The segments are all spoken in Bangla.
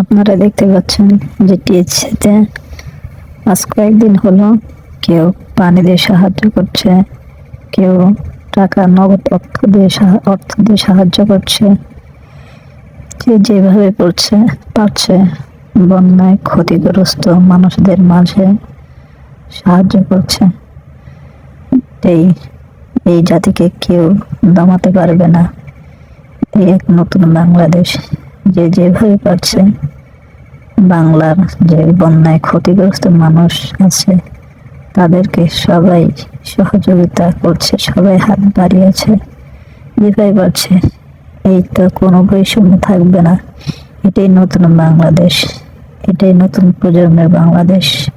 আপনারা দেখতে পাচ্ছেন যে টিএসসিতে আজ কয়েকদিন হলো কেউ পানি দিয়ে সাহায্য করছে, কেউ টাকা, নগদ অর্থ দিয়ে অর্থ দিয়ে সাহায্য করছে। যে যেভাবে পড়ছে পারছে। বন্যায় ক্ষতিগ্রস্ত মানুষদের মাঝে সাহায্য করছে। এই এই জাতিকে কেউ দমাতে পারবে না। এই এক নতুন বাংলাদেশ। যে যেভাবে পারছে, বাংলার যে বন্যায় ক্ষতিগ্রস্ত মানুষ আছে, তাদেরকে সবাই সহযোগিতা করছে, সবাই হাত বাড়িয়েছে। যেভাবে পারছে, এই তো কোনো বৈষম্য থাকবে না। এটাই নতুন বাংলাদেশ, এটাই নতুন প্রজন্মের বাংলাদেশ।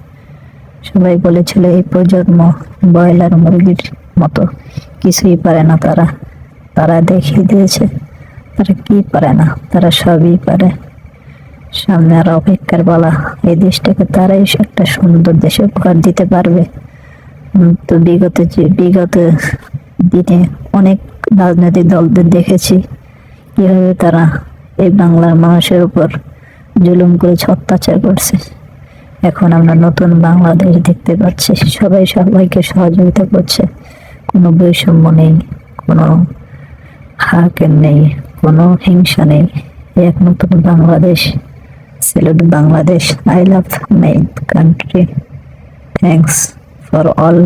সবাই বলেছিল, এই প্রজন্ম ব্রয়লার মুরগির মতো কিছুই পারে না তারা। তারা দেখিয়ে দিয়েছে। তারা কি পারে না? তারা সবই পারে সামনে আর অপেক্ষার বলা, এই দেশটাকে তারাই একটা সুন্দর দেশে উপহার দিতে পারবে। তো বিগত যে, বিগত দিনে অনেক রাজনৈতিক দলদের দেখেছি, কীভাবে তারা এই বাংলার মানুষের উপর জুলুম করে অত্যাচার করছে। এখন আমরা নতুন বাংলাদেশ দেখতে পাচ্ছি। সবাই সবাইকে সহযোগিতা করছে। কোনো বৈষম্য নেই, কোনো হাকের নেই। কোনো হিংসা নেই। একমাত্র Bangladesh. Salute Bangladesh. I love my country thanks for all